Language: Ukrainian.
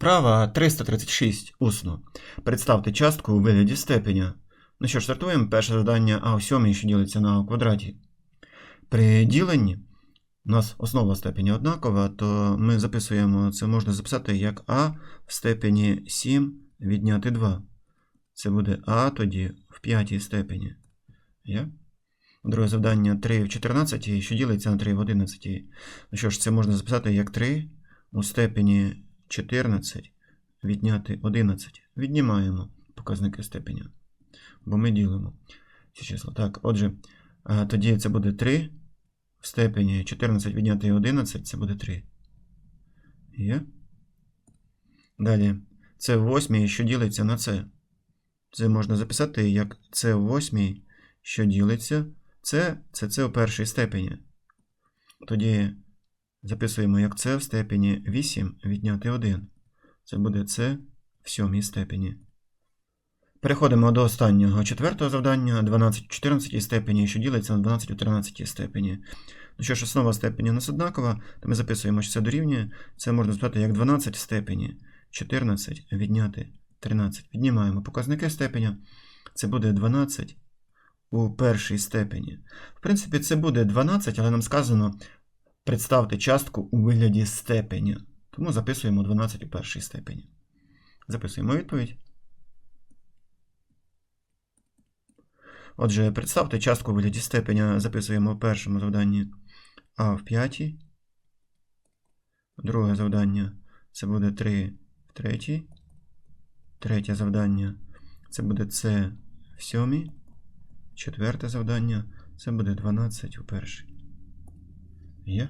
Вправа 336 усно. Представте частку у вигляді степеня. Ну що ж, стартуємо. Перше завдання А в сьомій, що ділиться на А квадраті. При діленні у нас основа степені однакова, то ми записуємо, це можна записати як А в степені 7 відняти 2. Це буде А тоді в п'ятій степені. Є? Друге завдання 3 в 14, що ділиться на 3 в 11. Ну що ж, це можна записати як 3 у степені 14 відняти 11. Віднімаємо показники степеня. Бо ми ділимо ці числа. Так, отже, тоді це буде 3 в степені 14 відняти 11, це буде 3. Є? Далі. Це в 8, що ділиться на це. Це можна записати як це в 8, що ділиться. Це це це у першій степені. Тоді записуємо як це в степені 8 відняти 1. Це буде це в сьомій степені. Переходимо до останнього четвертого завдання 12 в 14 степені, що ділиться на 12 у 13 степені. Ну що ж, основа степені у нас однакова, то ми записуємо, що це дорівнює. Це можна записати як 12 в степені 14 відняти 13. Віднімаємо показники степеня. Це буде 12 у першій степені. В принципі, це буде 12, але нам сказано представте частку у вигляді степеня. Тому записуємо 12 у першій степені. Записуємо відповідь. Отже, представте частку у вигляді степеня записуємо в першому завданні А в п'ятій. Друге завдання це буде 3 в третій. Третє завдання це буде С в сьомій. Четверте завдання це буде 12 у першій. Є?